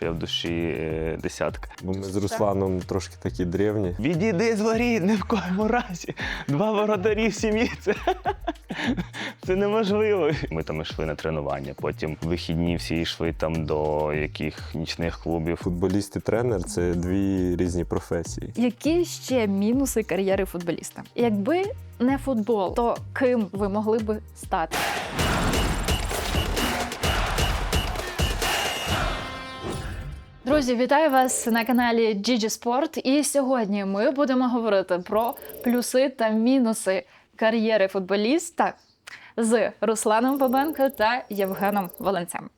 Я в душі е, десятка. Бо ми з Русланом трошки такі древні. Відійди з воріт, ні в коєму разі. Два воротарі в сім'ї. Це, це неможливо. Ми там йшли на тренування, потім вихідні всі йшли там до яких нічних клубів. Футболіст і тренер це дві різні професії. Які ще мінуси кар'єри футболіста? Якби не футбол, то ким ви могли би стати? Друзі, вітаю вас на каналі GG Sport. І сьогодні ми будемо говорити про плюси та мінуси кар'єри футболіста з Русланом Бабенко та Євгеном Валенцем.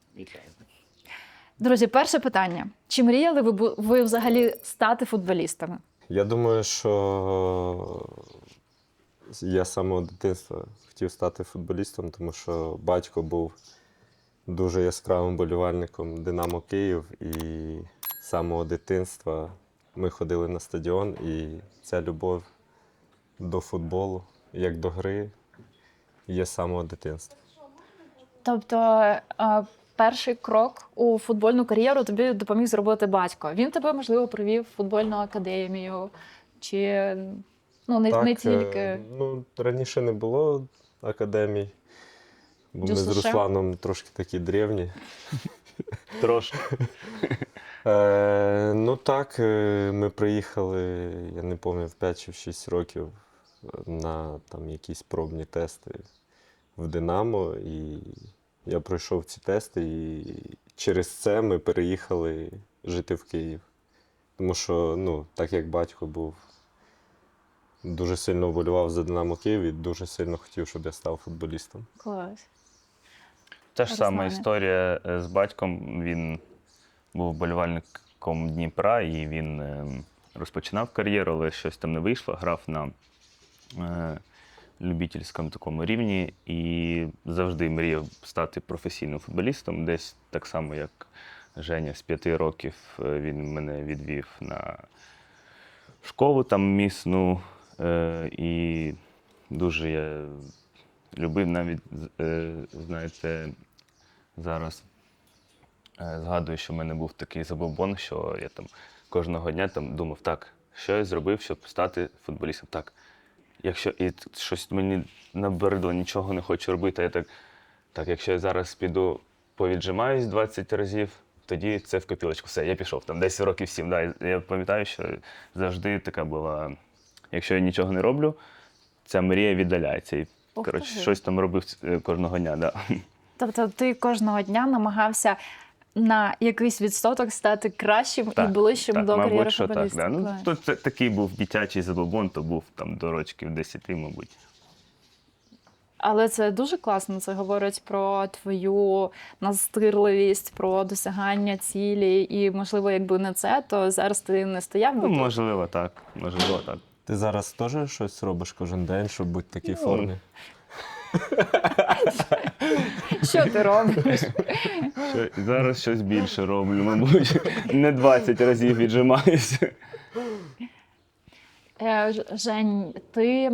Друзі, перше питання: чи мріяли ви ви взагалі стати футболістами? Я думаю, що я з самого дитинства хотів стати футболістом, тому що батько був дуже яскравим болівальником Динамо Київ, і з самого дитинства ми ходили на стадіон, і ця любов до футболу, як до гри, є з самого дитинства. Тобто, е, перший крок у футбольну кар'єру тобі допоміг зробити батько. Він тебе, можливо, привів в футбольну академію, чи ну, не, не е, тільки. Ну, раніше не було академій, бо ми з Русланом трошки такі древні. Трошки. Е, ну так, е, ми приїхали, я не пам'ятаю, в 5 чи в 6 років е, на там якісь пробні тести в Динамо. І я пройшов ці тести, і через це ми переїхали жити в Київ. Тому що, ну, так як батько був дуже сильно вболівав за Динамо Київ і дуже сильно хотів, щоб я став футболістом. Клас. Та ж сама історія е, з батьком. Він був болівальником Дніпра і він е, розпочинав кар'єру, але щось там не вийшло. Грав на е, любительському такому рівні і завжди мріяв стати професійним футболістом. Десь так само, як Женя з п'яти років він мене відвів на школу там місну. Е, і дуже я любив навіть, е, знаєте, зараз е, згадую, що в мене був такий забобон, що я там кожного дня там думав, так, що я зробив, щоб стати футболістом. Так, якщо і щось мені набридло, нічого не хочу робити, я так, так, якщо я зараз піду повіджимаюсь 20 разів, тоді це в копілочку. Все, я пішов там 10 років 7. Да, я пам'ятаю, що завжди така була. Якщо я нічого не роблю, ця мрія віддаляється. І коротше, щось там робив е, кожного дня. Да. Тобто, ти кожного дня намагався на якийсь відсоток стати кращим і ближчим так, до кар'єри що так. Да. Ну, то це такий був дитячий забобон, то був там до рочків 10, мабуть. Але це дуже класно. Це говорить про твою настирливість, про досягання цілі. І, можливо, якби не це, то зараз ти не стояв би Ну, можливо, так. Можливо, так. Ти зараз теж щось робиш кожен день, щоб бути в такій Ну, формі? Що ти робиш? Що, зараз щось більше роблю, мабуть. Не 20 разів віджимаюся. Е, Ж- Жень, ти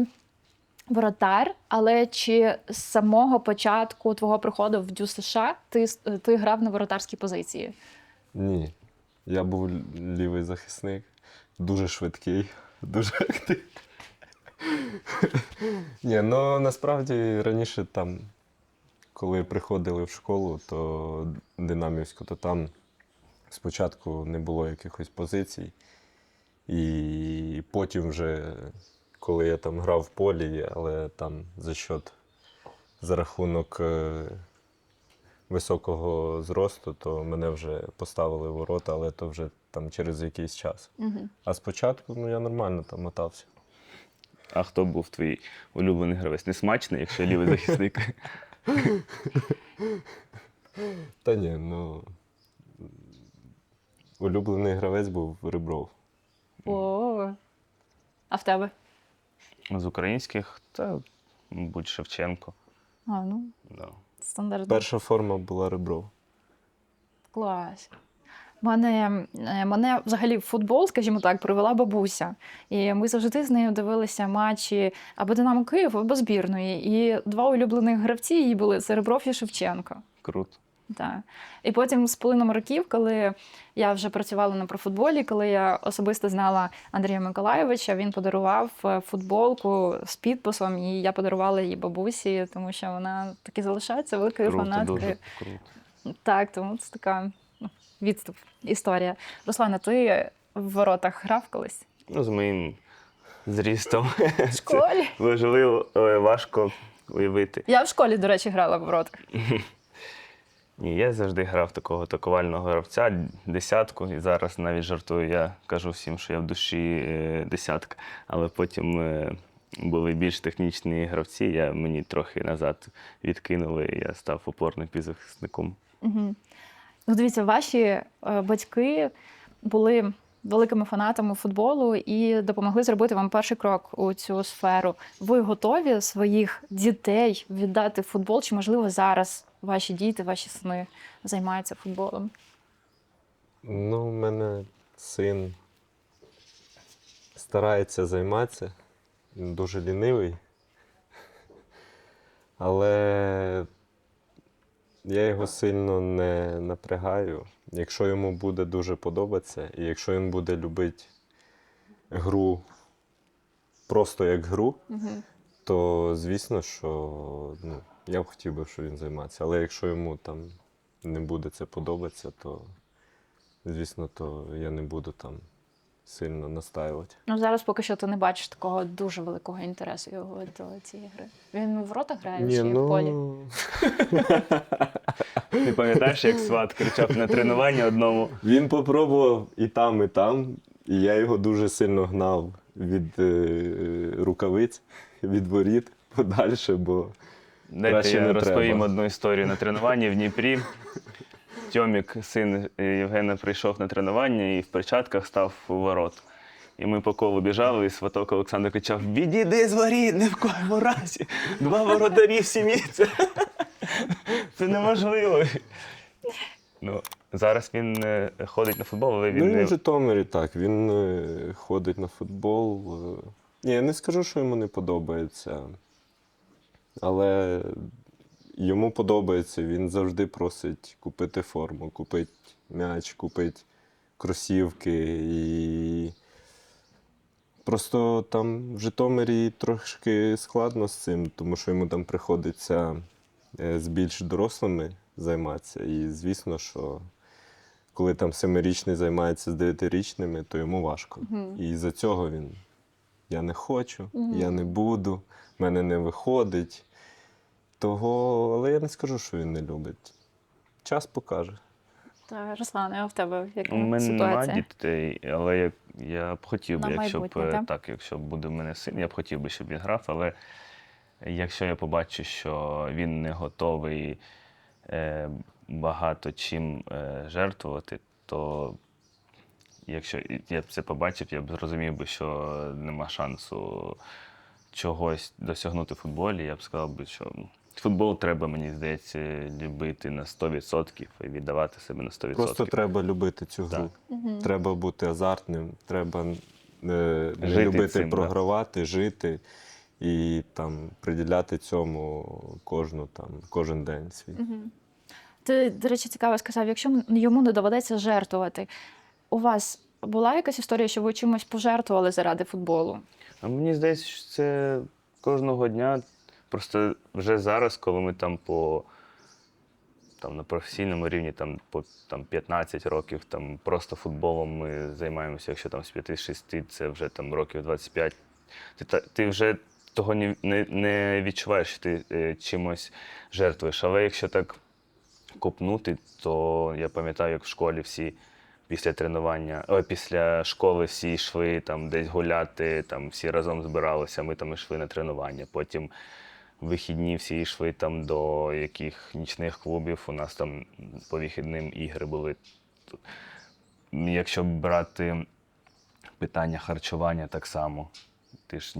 воротар, але чи з самого початку твого приходу в ДЮСШ ти, с- ти грав на воротарській позиції? Ні. Я був лівий захисник, дуже швидкий, дуже активний. Ні, ну насправді раніше там, коли приходили в школу, то динамівську, то там спочатку не було якихось позицій. І потім вже, коли я там грав в полі, але там за счет, за рахунок е, високого зросту, то мене вже поставили в ворота, але то вже там через якийсь час. Угу. А спочатку ну, я нормально там мотався. А хто був твій улюблений гравець? Несмачний, якщо лівий захисник. Та ні, ну улюблений гравець був Ребров. О, а в тебе? З українських, та, мабуть, Шевченко. А, ну, Да. стандартно. Перша форма була Ребров. Клас. Мене, е, мене взагалі в футбол, скажімо так, привела бабуся. І ми завжди з нею дивилися матчі або Динамо Київ, або збірної. І два улюблених гравці її були це Ребров і Шевченко. Круто. Так. І потім з плином років, коли я вже працювала на профутболі, коли я особисто знала Андрія Миколайовича, він подарував е, футболку з підписом, і я подарувала її бабусі, тому що вона таки залишається великою фанаткою. круто. Так, тому це така відступ, історія. Руслана, ти в воротах грав колись? Ну, з моїм зрістом. В школі? Важливо, е, важко уявити. Я в школі, до речі, грала в воротах. Ні, я завжди грав такого атакувального гравця, десятку. І зараз навіть жартую, я кажу всім, що я в душі е, десятка. Але потім е, були більш технічні гравці, я, мені трохи назад відкинули, і я став опорним півзахисником. Угу. Ну, дивіться, ваші е, батьки були великими фанатами футболу і допомогли зробити вам перший крок у цю сферу. Ви готові своїх дітей віддати футбол? Чи можливо зараз ваші діти, ваші сини займаються футболом? Ну, у мене син старається займатися, дуже лінивий. Але я його сильно не напрягаю. Якщо йому буде дуже подобатися, і якщо він буде любити гру просто як гру, Угу. то звісно, що ну, я б хотів би, щоб він займався. Але якщо йому там не буде це подобатися, то звісно, то я не буду там сильно настаювати. Ну зараз поки що ти не бачиш такого дуже великого інтересу його до цієї гри. Він в воротах грає чи в полі? Ти пам'ятаєш, як сват кричав на тренуванні одному? Він попробував і там, і там, і я його дуже сильно гнав від е, рукавиць, від воріт подальше, бо Дайте Краще я не розповім треба. одну історію на тренуванні в Дніпрі. Тьомік, син Євгена, прийшов на тренування і в перчатках став у ворот. І ми по колу біжали, і сваток Олександр кричав: Відійди з воріт, ні в коєму разі! Два воротарі в сім'ї. Це, це неможливо. Ну, зараз він е, ходить на футбол, але він ну, він в Житомирі так, він е, ходить на футбол. е. Ні, я не скажу, що йому не подобається. Але йому подобається, він завжди просить купити форму, купити м'яч, купити кросівки. І просто там в Житомирі трошки складно з цим, тому що йому там приходиться е, з більш дорослими займатися. І звісно, що коли там семирічний займається з дев'ятирічними, то йому важко. Мгм. І за цього він я не хочу, Мгм. я не буду, в мене не виходить. Того, але я не скажу, що він не любить. Час покаже. Та Руслане, а в тебе яка У мене немає ситуація? дітей, але я, я б хотів би, На якщо б майбутнє, так? так, якщо б буде в мене син, я б хотів би, щоб він грав, але якщо я побачу, що він не готовий е, багато чим е, жертвувати, то якщо я б це побачив, я б зрозумів би, що нема шансу чогось досягнути в футболі. Я б сказав би, що футбол треба, мені здається, любити на 100% і віддавати себе на 100%. Просто треба любити цю гру. Так. Треба бути азартним, треба е, не Жити любити цим, да. програвати, жити і там приділяти цьому кожну там кожен день свій. Ти, до речі, цікаво сказав, якщо йому не доведеться жертвувати, у вас була якась історія, що ви чимось пожертвували заради футболу? А мені здається, що це кожного дня. Просто вже зараз, коли ми там по там, на професійному рівні там, по там, 15 років там, просто футболом ми займаємося, якщо там з 5-6, це вже там років 25. Ти, ти вже того не, не, не відчуваєш, що ти е, чимось жертвуєш. Але якщо так копнути, то я пам'ятаю, як в школі всі після тренування, о, після школи всі йшли там десь гуляти, там всі разом збиралися, ми там йшли на тренування. Потім вихідні всі йшли там до яких нічних клубів. У нас там по вихідним ігри були. Якщо брати питання харчування, так само. Ти ж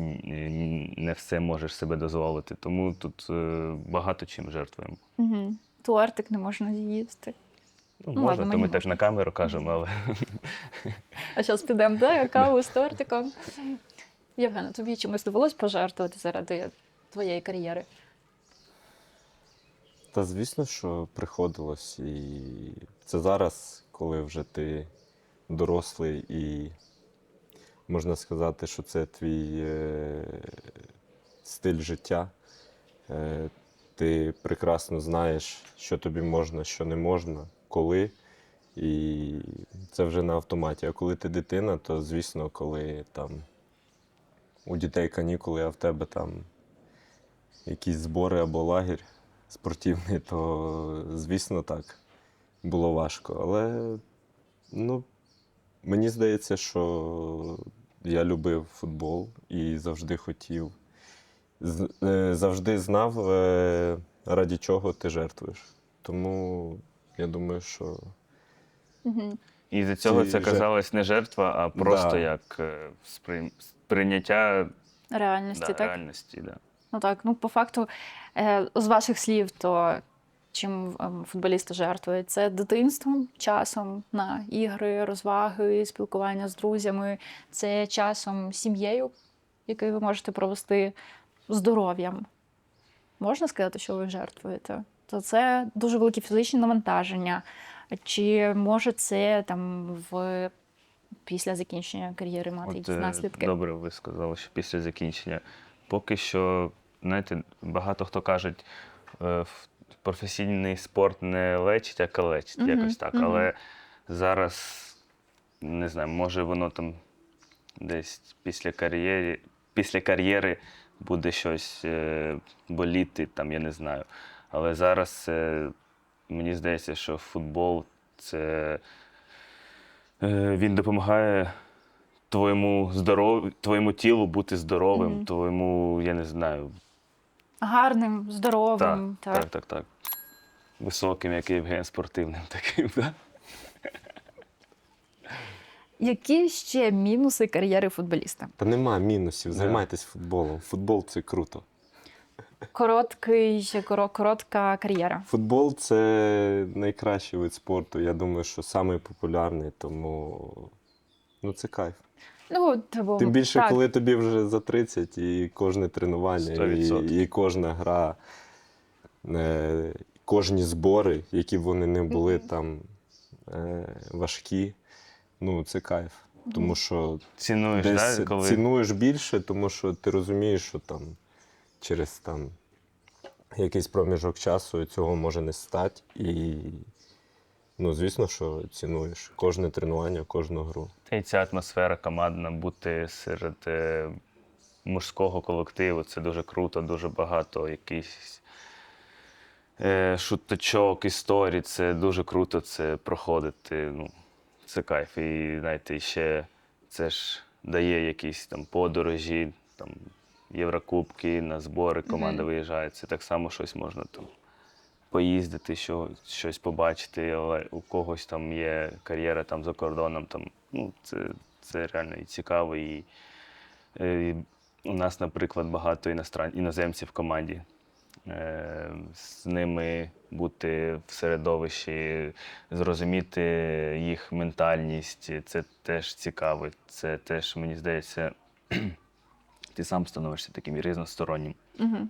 не все можеш себе дозволити. Тому тут е, багато чим жертвуємо. Угу. Тортик не можна з'їсти. Ну, Ну, можна, ладно, то ми теж на камеру кажемо, але А зараз підемо, да, каву з тортиком. Євгена, тобі чимось довелось пожертвувати заради твоєї кар'єри? Та звісно, що приходилось. І це зараз, коли вже ти дорослий і можна сказати, що це твій е, стиль життя. Е, ти прекрасно знаєш, що тобі можна, що не можна, коли. І це вже на автоматі. А коли ти дитина, то звісно, коли там у дітей канікули, а в тебе там якісь збори або лагерь спортивний, то звісно так було важко. Але ну, мені здається, що я любив футбол і завжди хотів, е, завжди знав, е, раді чого ти жертвуєш. Тому я думаю, що Угу. І з цього це казалось не жертва, а просто Да. як е, сприйняття Реальності, да, так? реальності. Да. Ну так, ну по факту, е, з ваших слів, то чим ем, футболісти жертвують? Це дитинством, часом на ігри, розваги, спілкування з друзями, це часом сім'єю, який ви можете провести здоров'ям. Можна сказати, що ви жертвуєте? То це дуже великі фізичні навантаження. Чи може це там в після закінчення кар'єри мати От, якісь е, наслідки? Добре, ви сказали, що після закінчення. Поки що, знаєте, багато хто кажуть, е, професійний спорт не лечить, а калечить, Мгм, якось так. мгм. Але зараз не знаю, може воно там десь після кар'єри, після кар'єри буде щось е, боліти, там, я не знаю. Але зараз е, мені здається, що футбол це він допомагає твоєму здоров... твоєму тілу бути здоровим, Мгм. твоєму, я не знаю, Гарним, так, здоровим. так, так, так. Високим, як Євген, спортивним таким, так? Які ще мінуси кар'єри футболіста? та нема мінусів. Займайтесь футболом. Футбол це круто. Короткий, коро- коротка кар'єра. Футбол це найкращий вид спорту. Я думаю, що самий популярний, тому ну, це кайф. Ну, типу, Тим більше, так. коли тобі вже за 30, і кожне тренування, і, і кожна гра, е, кожні збори, які б вони не були Мгм. там е, важкі, ну це кайф. Тому що Цінуєш, десь да, коли цінуєш більше, тому що ти розумієш, що там через там якийсь проміжок часу цього може не стати. І, ну, звісно, що цінуєш кожне тренування, кожну гру. Та й ця атмосфера командна бути серед е, мужського колективу. Це дуже круто, дуже багато якихось е, шуточок, історій. Це дуже круто це проходити. Ну, це кайф. І знаєте, ще це ж дає якісь там подорожі, там, Єврокубки, на збори команда Мгм. виїжджає. Це так само щось можна там поїздити, що, щось побачити, але у когось там є кар'єра там за кордоном. Там, ну, це, це реально і цікаво. І, е, у нас, наприклад, багато іностран... іноземців в команді. Е, з ними бути в середовищі, зрозуміти їх ментальність, це теж цікаво. Це теж, мені здається, ти сам становишся таким різностороннім. Угу.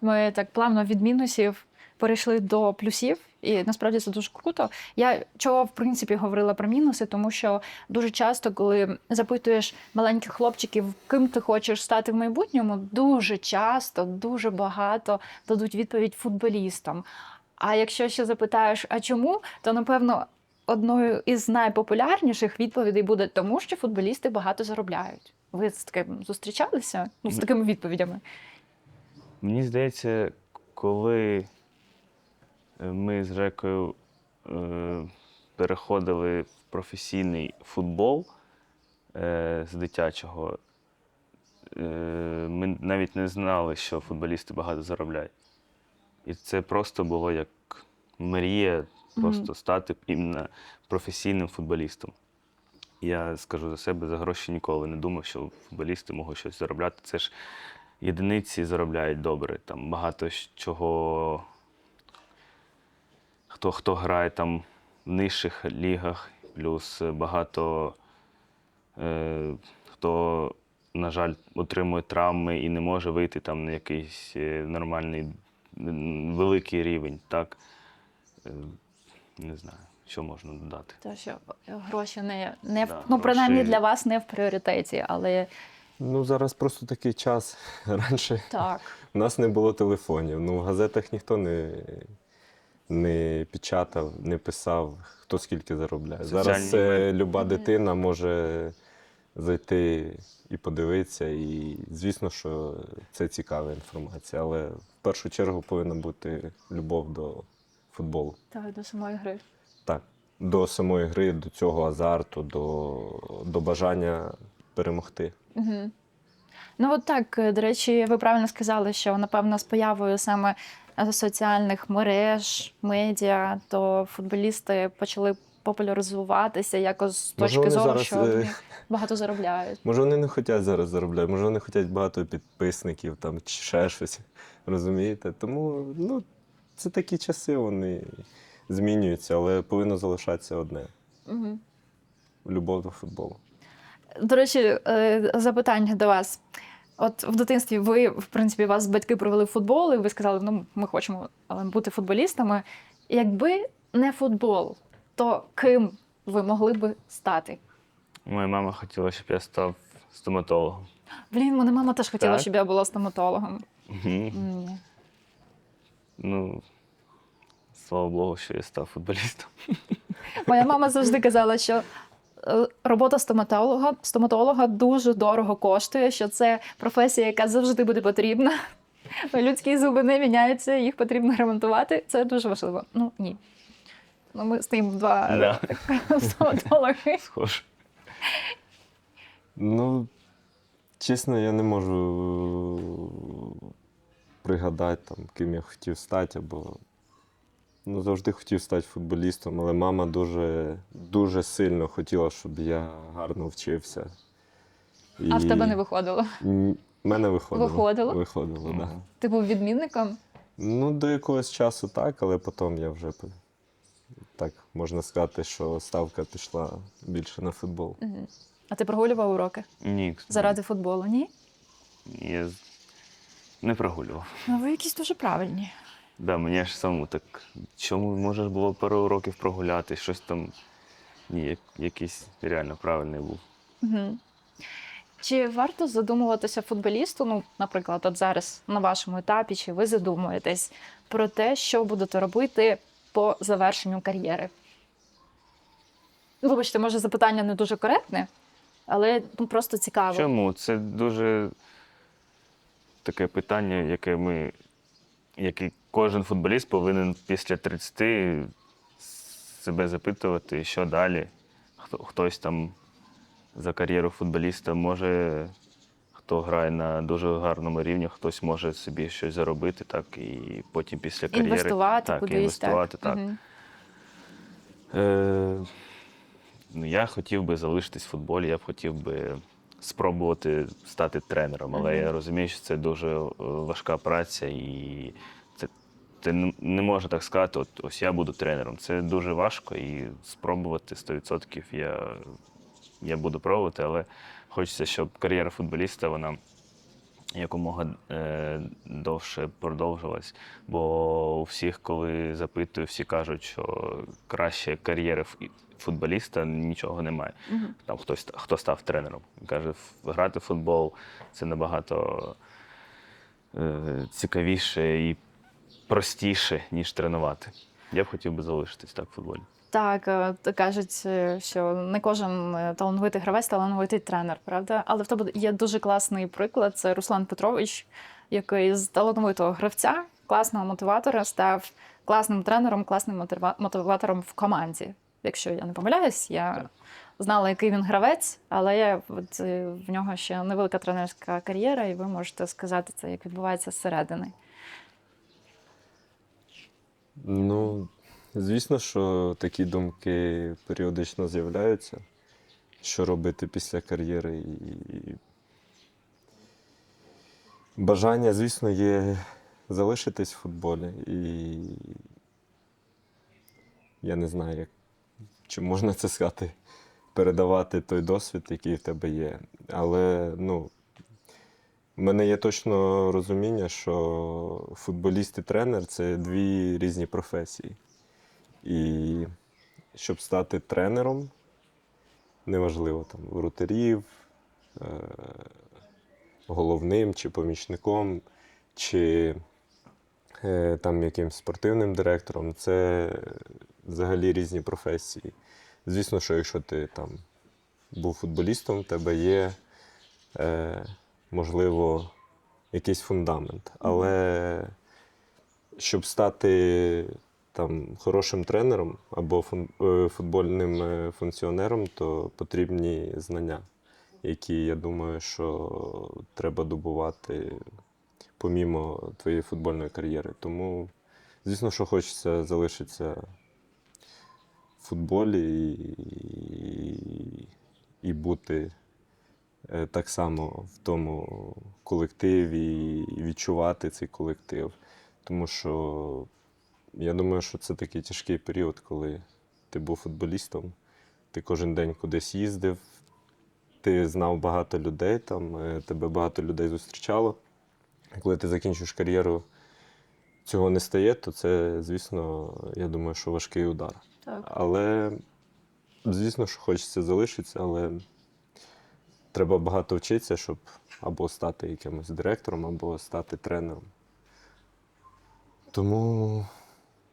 Ми так плавно від мінусів перейшли до плюсів, і насправді це дуже круто. Я чого в принципі говорила про мінуси, тому що дуже часто, коли запитуєш маленьких хлопчиків, ким ти хочеш стати в майбутньому, дуже часто, дуже багато дадуть відповідь футболістам. А якщо ще запитаєш, а чому, то напевно. Одною із найпопулярніших відповідей буде тому, що футболісти багато заробляють. Ви з таким зустрічалися? Ну, з такими відповідями. Мені здається, коли ми з Жекою е, переходили в професійний футбол е, з дитячого, е, ми навіть не знали, що футболісти багато заробляють. І це просто було як мрія просто стати іменно професійним футболістом. Я скажу за себе, за гроші ніколи не думав, що футболісти можуть щось заробляти. Це ж єдиниці заробляють добре. Там багато чого. Хто, хто грає там в нижчих лігах, плюс багато е, хто, на жаль, отримує травми і не може вийти там на якийсь е, нормальний великий рівень, так. Е, Не знаю, що можна додати. То що гроші не, не в- Да, ну, принаймні для вас не в пріоритеті, але Ну, зараз просто такий час. Раніше так. у нас не було телефонів. Ну, в газетах ніхто не, не печатав, не писав, хто скільки заробляє. Зараз е, люба дитина може зайти і подивитися. І звісно, що це цікава інформація, але в першу чергу повинна бути любов до футболу. Так, до самої гри. Так, до самої гри, до цього азарту, до, до бажання перемогти. Угу. Ну, от так, е, до речі, ви правильно сказали, що напевно з появою саме соціальних мереж, медіа, то футболісти почали популяризуватися якось з точки зору, зараз, що е, вони багато заробляють. Може, вони не хочуть зараз заробляти, може, вони хочуть багато підписників там, чи ще щось. Розумієте? Тому ну, це такі часи, вони змінюються, але повинно залишатися одне Угу. любов до футболу. До речі, е, запитання до вас. От в дитинстві ви, в принципі, вас батьки провели в футбол, і ви сказали, ну ми хочемо бути футболістами. Якби не футбол, то ким ви могли би стати? Моя мама хотіла, щоб я став стоматологом. Блін, мене мама теж хотіла, Так? щоб я була стоматологом. Ну, слава Богу, що я став футболістом. Моя мама завжди казала, що робота стоматолога, стоматолога дуже дорого коштує, що це професія, яка завжди буде потрібна. Людські зуби не міняються, їх потрібно ремонтувати. Це дуже важливо. Ну ні. Ну, ми ним два Да. стоматологи. Схоже. Ну, чесно, я не можу пригадати, там, ким я хотів стати, або ну, завжди хотів стати футболістом, але мама дуже, дуже сильно хотіла, щоб я гарно вчився. А в тебе не виходило. М, Мене виходило. Виходило? Виходило, так. Да. Ти був відмінником. Ну, до якогось часу так, але потім я вже так можна сказати, що ставка пішла більше на футбол. Мгм. А ти прогулював уроки Ні. заради футболу? Ні? Я не прогулював. Ну, ви якісь дуже правильні. Да, мені аж самому так. Чому можеш було пару років прогуляти, щось там. Ні, якийсь реально правильний був. Угу. Чи варто задумуватися футболісту? Ну, наприклад, от зараз на вашому етапі, чи ви задумуєтесь про те, що будете робити по завершенню кар'єри? Ну, Вибачте, може, запитання не дуже коректне, але ну, просто цікаво. Чому? Це дуже таке питання, яке ми, яке кожен футболіст повинен після 30 себе запитувати, що далі. Хто, хтось там за кар'єру футболіста може, хто грає на дуже гарному рівні, хтось може собі щось заробити, так, і потім після кар'єри Інвестувати так, кудись. інвестувати, так. так. Мгм. Е, ну, я хотів би залишитись в футболі, я б хотів би спробувати стати тренером, але Мгм. я розумію, що це дуже е, важка праця, і це не можна так сказати, от ось я буду тренером. Це дуже важко і спробувати 100% я, я буду пробувати, але хочеться, щоб кар'єра футболіста вона якомога е, довше продовжилась. Бо у всіх, коли запитую, всі кажуть, що краще кар'єри футболіста нічого немає. Мгм. Там хтось хто став тренером. Каже, грати в футбол це набагато е, цікавіше і простіше, ніж тренувати. Я б хотів би залишитись так в футболі. Так, е, кажуть, е, що не кожен е, талановитий гравець, талановитий тренер, правда? Але в тебе є дуже класний приклад. Це Руслан Петрович, який з талановитого гравця, класного мотиватора, став класним тренером, класним мотива- мотиватором в команді. Якщо я не помиляюсь, я знала, який він гравець, але я, от, в нього ще невелика тренерська кар'єра, і ви можете сказати це, як відбувається зсередини. Ну, звісно, що такі думки періодично з'являються. Що робити після кар'єри. І... Бажання, звісно, є залишитись в футболі. І я не знаю, як... чи можна це сказати, передавати той досвід, який в тебе є. Але ну, У мене є точно розуміння, що футболіст і тренер це дві різні професії. І щоб стати тренером, неважливо там воротарів, е- головним чи помічником, чи е- там якимсь спортивним директором, це взагалі різні професії. Звісно, що якщо ти там був футболістом, в тебе є, е, можливо, якийсь фундамент. Але щоб стати там, хорошим тренером або е, футбольним е, функціонером, то потрібні знання, які, я думаю, що треба добувати помімо твоєї футбольної кар'єри. Тому, звісно, що хочеться залишитися в футболі і, і бути е, так само в тому колективі і відчувати цей колектив. Тому що я думаю, що це такий тяжкий період, коли ти був футболістом, ти кожен день кудись їздив, ти знав багато людей, там, е, тебе багато людей зустрічало. Коли ти закінчуєш кар'єру, цього не стає, то це, звісно, я думаю, що важкий удар. Так. Але, звісно, що хочеться залишитися, але треба багато вчитися, щоб або стати якимось директором, або стати тренером. Тому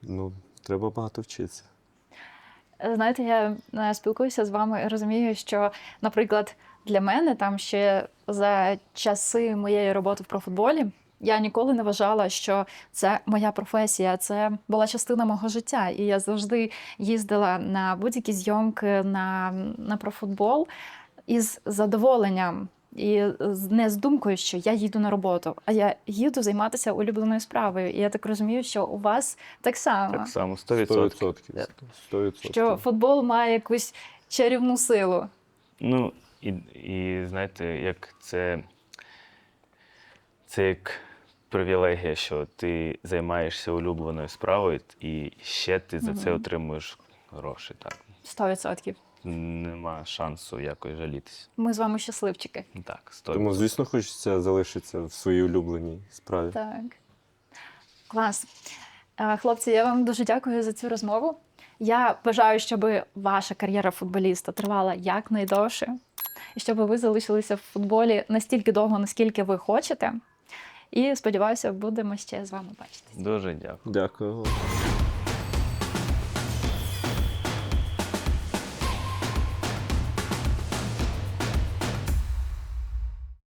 ну, треба багато вчитися. Знаєте, я е, спілкуюся з вами і розумію, що, наприклад, для мене там ще за часи моєї роботи в профутболі я ніколи не вважала, що це моя професія, це була частина мого життя. І я завжди їздила на будь-які зйомки на, на профутбол із задоволенням. І не з думкою, що я їду на роботу, а я їду займатися улюбленою справою. І я так розумію, що у вас так само. Так само, 100%. 100%. 100%. що футбол має якусь чарівну силу. Ну, і, і знаєте, як це, це як привілегія, що ти займаєшся улюбленою справою, і ще ти за це отримуєш гроші. Так. 100%. Нема шансу якось жалітися. Ми з вами щасливчики. Так, 100%. Тому, звісно, хочеться залишитися в своїй улюбленій справі. Так. Клас. Е, Хлопці, я вам дуже дякую за цю розмову. Я бажаю, щоб ваша кар'єра футболіста тривала якнайдовше, і щоб ви залишилися в футболі настільки довго, наскільки ви хочете. І сподіваюся, будемо ще з вами бачитися. Дуже дякую. Дякую.